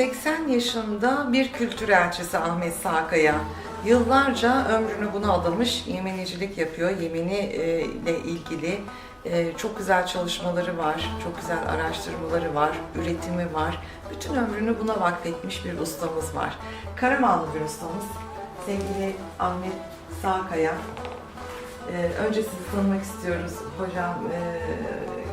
80 yaşında bir kültür elçisi Ahmet Sakaya. Yıllarca ömrünü buna adamış, yemenicilik yapıyor. Yemeni e, ile ilgili e, çok güzel çalışmaları var, çok güzel araştırmaları var, üretimi var. Bütün ömrünü buna vakfetmiş bir ustamız var. Karamanlı bir ustamız. Sevgili Ahmet Sakaya. E, önce sizi tanımak istiyoruz hocam.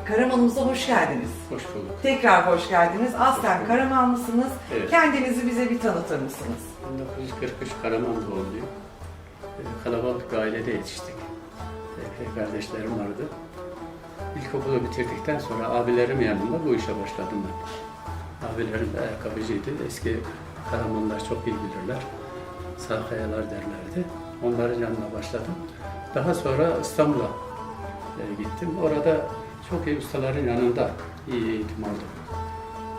Karamanımıza hoş geldiniz. Hoş bulduk. Tekrar hoş geldiniz. Aslen Karamanlısınız. Evet. Kendinizi bize bir tanıtır mısınız? 1943 Karaman doğumluyum. Ee, Kalabalık bir ailede yetiştik. Erkek kardeşlerim vardı. İlkokulu bitirdikten sonra abilerim yanında bu işe başladım ben. Abilerim de ayakkabıcıydı. Eski Karamanlılar çok iyi bilirler. Sağ kayalar derlerdi. Onların yanına başladım. Daha sonra İstanbul'a e, gittim. Orada çok iyi ustaların yanında iyi eğitim aldım.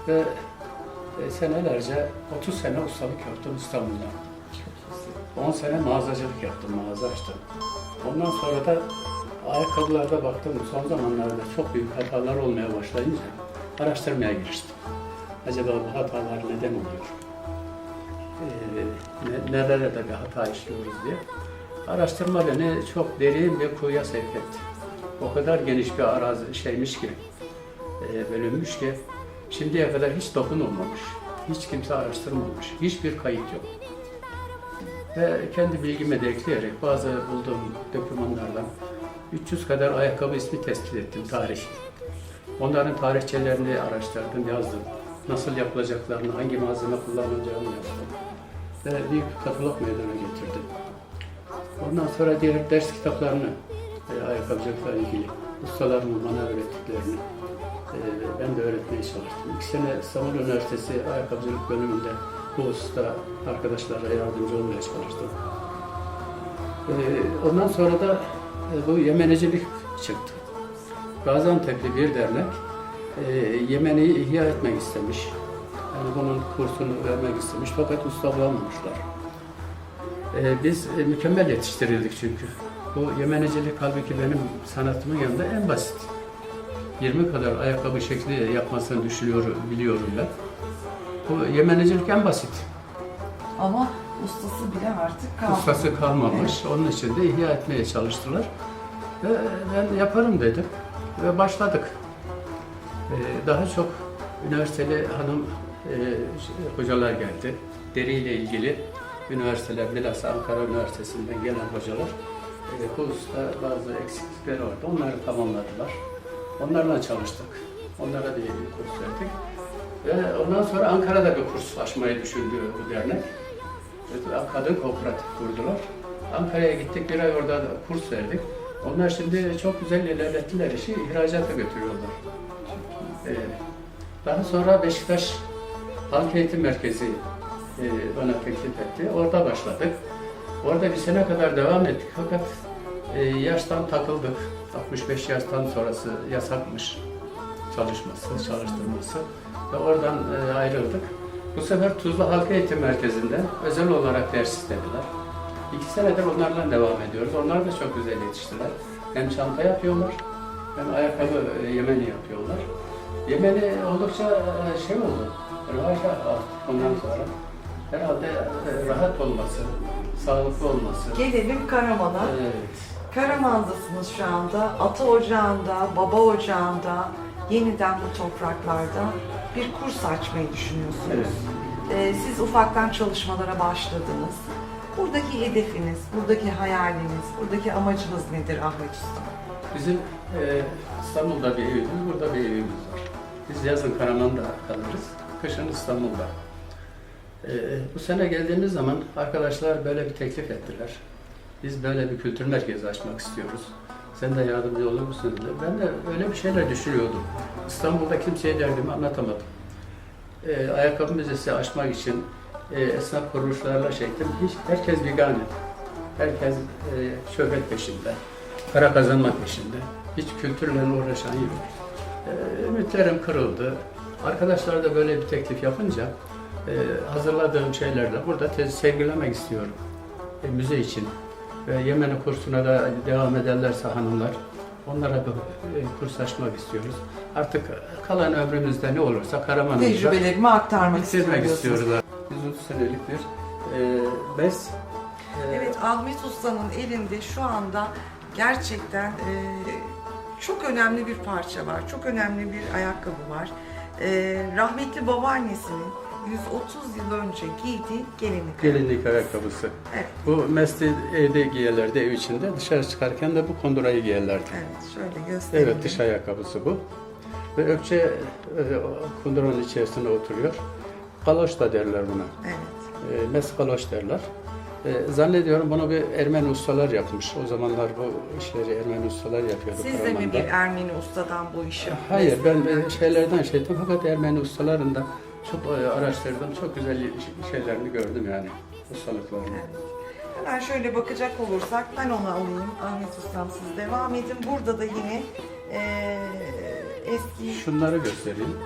Ve e, senelerce 30 sene ustalık yaptım İstanbul'da. 10 sene mağazacılık yaptım, mağaza açtım. Ondan sonra da ayakkabılarda baktım son zamanlarda çok büyük hatalar olmaya başlayınca araştırmaya giriştim. Acaba bu hatalar neden oluyor? Ee, ne, nerelerde bir hata işliyoruz diye. Araştırma beni çok derin bir kuyuya sevk etti. O kadar geniş bir arazi şeymiş ki, e, bölünmüş ki şimdiye kadar hiç dokunulmamış. Hiç kimse araştırmamış. Hiçbir kayıt yok. Ve kendi bilgime de ekleyerek bazı bulduğum dokümanlardan 300 kadar ayakkabı ismi tespit ettim tarih. Onların tarihçelerini araştırdım, yazdım. Nasıl yapılacaklarını, hangi malzeme kullanılacağını yazdım. Ve büyük bir katalog meydana getirdim. Ondan sonra diğer ders kitaplarını e, ayakkabıcılıkla ilgili ustalarımın bana öğrettiklerini e, ben de öğretmeye çalıştım. İki sene İstanbul Üniversitesi ayakkabıcılık bölümünde bu usta arkadaşlara yardımcı olmaya çalıştım. E, ondan sonra da e, bu Yemenicilik çıktı. Gaziantep'li bir dernek e, Yemen'i ihya etmek istemiş. Yani bunun kursunu vermek istemiş fakat usta bulamamışlar. Biz e, mükemmel yetiştirildik çünkü. Bu Yemenicilik halbuki benim sanatımın yanında en basit. 20 kadar ayakkabı şekli yapmasını düşünüyor, biliyorum ben. Bu Yemenicilik en basit. Ama ustası bile artık kalmadı. Ustası kalmamış. Onun için de ihya etmeye çalıştılar. Ve ben yaparım dedim. Ve başladık. Ee, Daha çok üniversiteli hanım e, hocalar geldi. Deriyle ilgili üniversiteler, bilhassa Ankara Üniversitesi'nden gelen hocalar e, bu usta bazı eksiklikleri vardı. Onları tamamladılar. Onlarla çalıştık. Onlara bir kurs verdik. Ve ondan sonra Ankara'da bir kurs açmayı düşündü bu dernek. Kadın kooperatif kurdular. Ankara'ya gittik, bir ay orada da kurs verdik. Onlar şimdi çok güzel ilerlettiler işi, ihracata götürüyorlar. Ee, daha sonra Beşiktaş Halk Eğitim Merkezi e, bana teklif etti. Orada başladık. Orada bir sene kadar devam ettik fakat e, yaştan takıldık. 65 yaştan sonrası yasakmış çalışması, çalıştırması ve oradan e, ayrıldık. Bu sefer Tuzla Halk Eğitim Merkezi'nde özel olarak ders istediler. İki senedir onlarla devam ediyoruz. Onlar da çok güzel yetiştiler. Hem çanta yapıyorlar, hem ayakkabı e, yemeni yapıyorlar. Yemeni oldukça e, şey oldu, revaja artık ondan sonra. Herhalde e, rahat olması, sağlıklı olması. Gelelim Karaman'a. Evet. Karaman'dasınız şu anda. Ata ocağında, baba ocağında, yeniden bu topraklarda bir kurs açmayı düşünüyorsunuz. Evet. Ee, siz ufaktan çalışmalara başladınız. Buradaki hedefiniz, buradaki hayaliniz, buradaki amacınız nedir Ahmet Usta? Bizim e, İstanbul'da bir evimiz, burada bir evimiz var. Biz yazın Karaman'da kalırız, kışın İstanbul'da. E, bu sene geldiğimiz zaman arkadaşlar böyle bir teklif ettiler. Biz böyle bir kültür merkezi açmak istiyoruz. Sen de yardımcı olur musun dediler. Ben de öyle bir şeyler düşünüyordum. İstanbul'da kimseye derdimi anlatamadım. E, ayakkabı müzesi açmak için e, esnaf kuruluşlarla şey. Hiç, herkes bigane. Herkes e, şöhret peşinde para kazanmak peşinde. Hiç kültürle uğraşan yok. Ee, ümitlerim kırıldı. Arkadaşlar da böyle bir teklif yapınca e, hazırladığım şeylerle burada tez sergilemek istiyorum. E, müze için. Ve Yemen kursuna da devam ederlerse hanımlar Onlara da e, kurs açmak istiyoruz. Artık kalan ömrümüzde ne olursa Karaman'ımıza Tecrübelerimi aktarmak bitirmek istiyorum. istiyoruz. 130 senelik bir e, bez. E, Evet Ahmet Usta'nın elinde şu anda gerçekten e, çok önemli bir parça var. Çok önemli bir ayakkabı var. E, rahmetli babaannesinin 130 yıl önce giydiği gelinlik. Gelinlik ayakkabısı. Evet, Bu mesleği evde giyerlerdi ev içinde. Dışarı çıkarken de bu kondurayı giyerlerdi. evet şöyle göstereyim. Evet dış ayakkabısı bu. Ve ökçe e, içerisine oturuyor. Kaloş da derler buna. Evet. E, mes kaloş derler. E, zannediyorum bunu bir Ermeni ustalar yapmış. O zamanlar bu işleri Ermeni ustalar yapıyordu. Siz de mi Karaman'da. bir Ermeni ustadan bu işi? Hayır ben e, şeylerden şeydim fakat Ermeni ustaların da çok e, araştırdım. Çok güzel şeylerini gördüm yani ustalıklarını. Hemen şöyle bakacak olursak ben onu alayım. Ahmet Ustam siz devam edin. Burada da yine eee, eski Şunları göstereyim.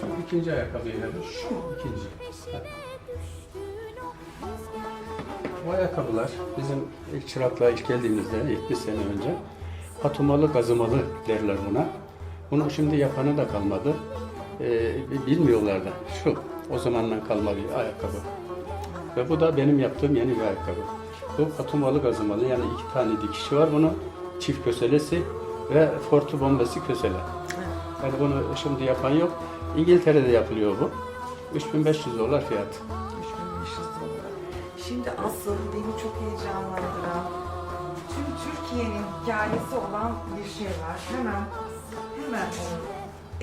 Şu ikinci ayakkabıyı verin. Şu? İkinci. Ha. Bu ayakkabılar bizim ilk çıraklığa ilk geldiğimizde 70 sene önce patumalı gazımalı derler buna. Bunu şimdi yapanı da kalmadı. Ee, bilmiyorlar da. Şu o zamandan kalma bir ayakkabı. Ve bu da benim yaptığım yeni bir ayakkabı. Bu patumalı gazımalı yani iki tane dikişi var bunun. Çift köselesi ve fortu bombası kösele. Yani bunu şimdi yapan yok. İngiltere'de yapılıyor bu. 3500 dolar fiyat. 3500 dolar. Şimdi asıl beni çok heyecanlandıran tüm Türkiye'nin hikayesi olan bir şey var. Hemen hemen onu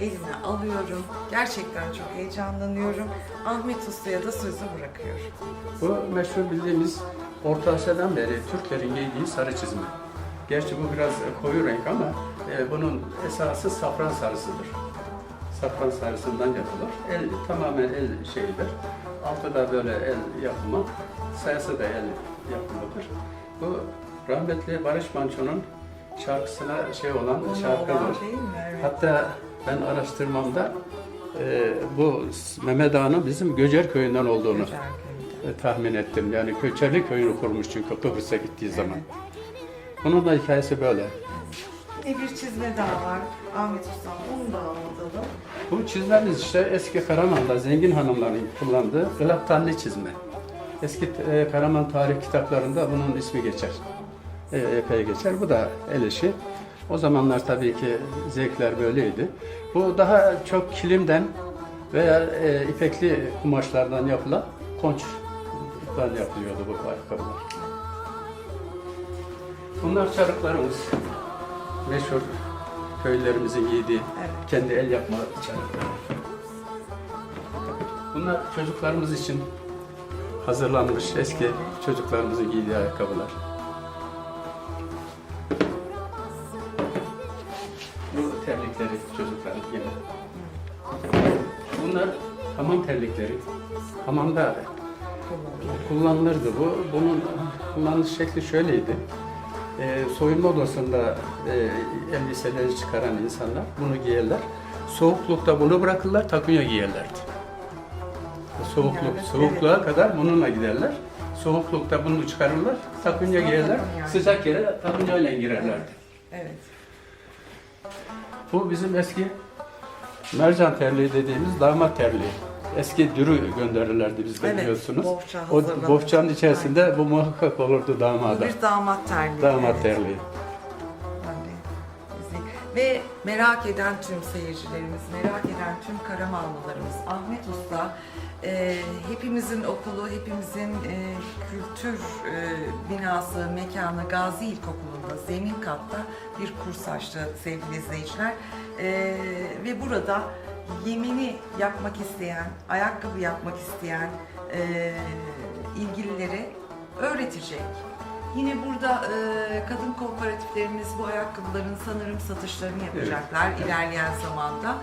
elime alıyorum. Gerçekten çok heyecanlanıyorum. Ahmet Usta'ya da sözü bırakıyorum. Bu meşhur bildiğimiz Orta Asya'dan beri Türklerin giydiği sarı çizme. Gerçi bu biraz koyu renk ama e, bunun esası safran sarısıdır. Safran sarısından yapılır. El tamamen el şeyidir. Altı da böyle el yapımı. Sayısı da el yapımıdır. Bu rahmetli Barış Manço'nun şarkısına şey olan şarkıdır. Hatta ben araştırmamda e, bu Mehmet Ağa'nın bizim Göcer köyünden olduğunu Güzel köyde. e, tahmin ettim. Yani Köçerli köyünü kurmuş çünkü Kıbrıs'a gittiği zaman. Bunun da hikayesi böyle. Yine bir çizme daha var. Ahmet Ustam onu da anlatalım. Bu çizmemiz işte eski Karaman'da zengin hanımların kullandığı gılaptanlı çizme. Eski e, Karaman tarih kitaplarında bunun ismi geçer. E, epey geçer. Bu da el işi. O zamanlar tabii ki zevkler böyleydi. Bu daha çok kilimden veya e, ipekli kumaşlardan yapılan konçtan yapılıyordu bu ayakkabılar. Bunlar çarıklarımız. Meşhur köylerimizin giydiği Evet. kendi el yapma çarıkları. Bunlar çocuklarımız için hazırlanmış eski çocuklarımızın giydiği ayakkabılar. Bunlar hamam terlikleri. Hamamda kullanılırdı bu. Bunun kullanış şekli şöyleydi. Ee, soyunma odasında e, elbiseleri çıkaran insanlar bunu giyerler. Soğuklukta bunu bırakırlar, takunya giyerlerdi. Soğukluk, soğukluğa kadar bununla giderler. Soğuklukta bunu çıkarırlar, takunya giyerler. Sıcak yere takunya ile girerlerdi. Evet. Bu bizim eski mercan terliği dediğimiz damat terliği. Eski dürü gönderirlerdi bizde Evet, biliyorsunuz. bohça o hazırlanır. bohçanın içerisinde bu muhakkak olurdu damada. bir damat terliği. Damat evet. terliği. Ve merak eden tüm seyircilerimiz, merak eden tüm Karamanlılarımız, Ahmet Usta e, hepimizin okulu, hepimizin e, kültür e, binası, mekanı Gazi İlkokulu'nda zemin katta bir kurs açtı sevgili izleyiciler. E, ve burada yemini yapmak isteyen, ayakkabı yapmak isteyen e, ilgililere öğretecek. Yine burada e, kadın kooperatiflerimiz bu ayakkabıların sanırım satışlarını yapacaklar ilerleyen zamanda.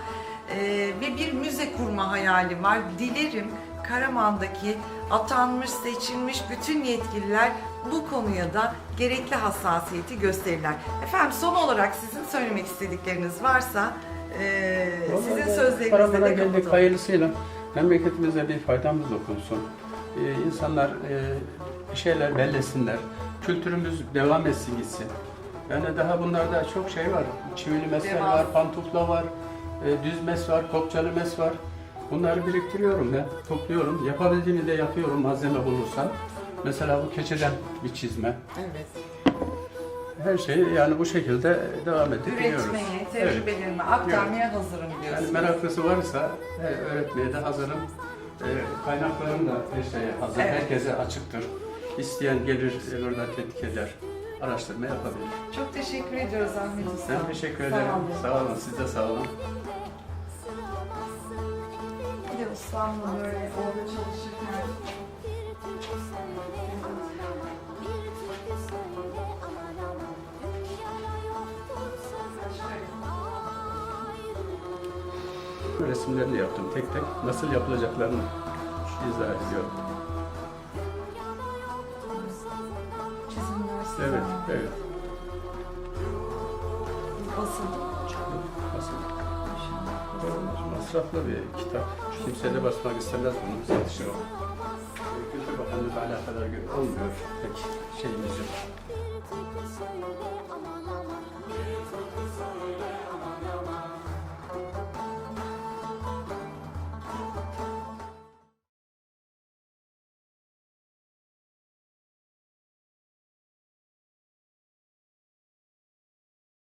E, ve bir müze kurma hayali var. Dilerim Karaman'daki atanmış, seçilmiş bütün yetkililer bu konuya da gerekli hassasiyeti gösterirler. Efendim son olarak sizin söylemek istedikleriniz varsa e, sizin sözlerinizle de kapatalım. hayırlısıyla. Memleketimize bir faydamız dokunsun. Ee, insanlar e, bir şeyler bellesinler. Kültürümüz devam etsin gitsin. Yani daha bunlarda çok şey var. Çivili mesler Devam. var, pantufla var, e, düz mes var, kopçalı mes var. Bunları biriktiriyorum ben, topluyorum. Yapabildiğimi de yapıyorum malzeme bulursam. Mesela bu keçeden bir çizme. Evet. Her şeyi yani bu şekilde devam edip gidiyoruz. Üretmeye, tecrübelerimi aktarmaya hazırım diyorsun. Yani meraklısı varsa e, öğretmeye de hazırım. E, kaynaklarım da her şeye hazır. Evet. Herkese açıktır. İsteyen gelir tetkik eder. Araştırma yapabilir. Çok teşekkür ediyoruz Ahmet Usta. Ben teşekkür Sağ ederim. olun. Sağ olun. Siz de sağ olun. Bir de ustamla böyle orada çalışırken Resimlerini yaptım tek tek. Nasıl yapılacaklarını izah ediyorum. Evet, evet. Basılı. Çıkıyor, basılı. Masraflı bir kitap. Kimse de basmak istemez bunu. Bize dışarı. Kültür Bakanlığı'yla alakadar gibi olmuyor. Pek şeyimiz yok.